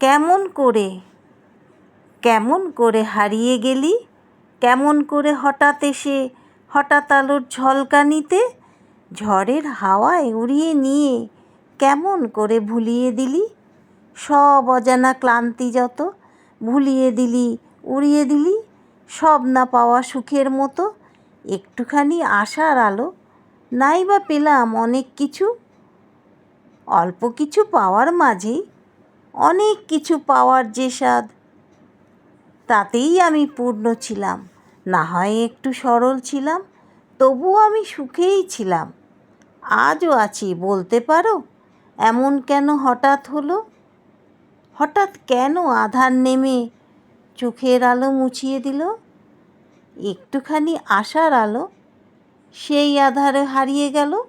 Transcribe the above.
কেমন করে কেমন করে হারিয়ে গেলি, কেমন করে হঠাৎ এসে হঠাৎ আলোর ঝলকানিতে ঝড়ের হাওয়ায় উড়িয়ে নিয়ে কেমন করে ভুলিয়ে দিলি? সব অজানা ক্লান্তি যত ভুলিয়ে দিলি, উড়িয়ে দিলি, সব না পাওয়া সুখের মতো একটুখানি আশার আলো নাই বা পেলাম অনেক কিছু। অল্প কিছু পাওয়ার মাঝেই অনেক কিছু পাওয়ার যে স্বাদ। তাতেই আমি পূর্ণ ছিলাম। না হয় একটু সরল ছিলাম, তবুও আমি সুখেই ছিলাম। আজও আছি, বলতে পারো? এমন কেন হঠাৎ হলো? হঠাৎ কেন আধার নেমে চোখের আলো মুছিয়ে দিল? একটুখানি আশার আলো? সেই আধারে হারিয়ে গেল?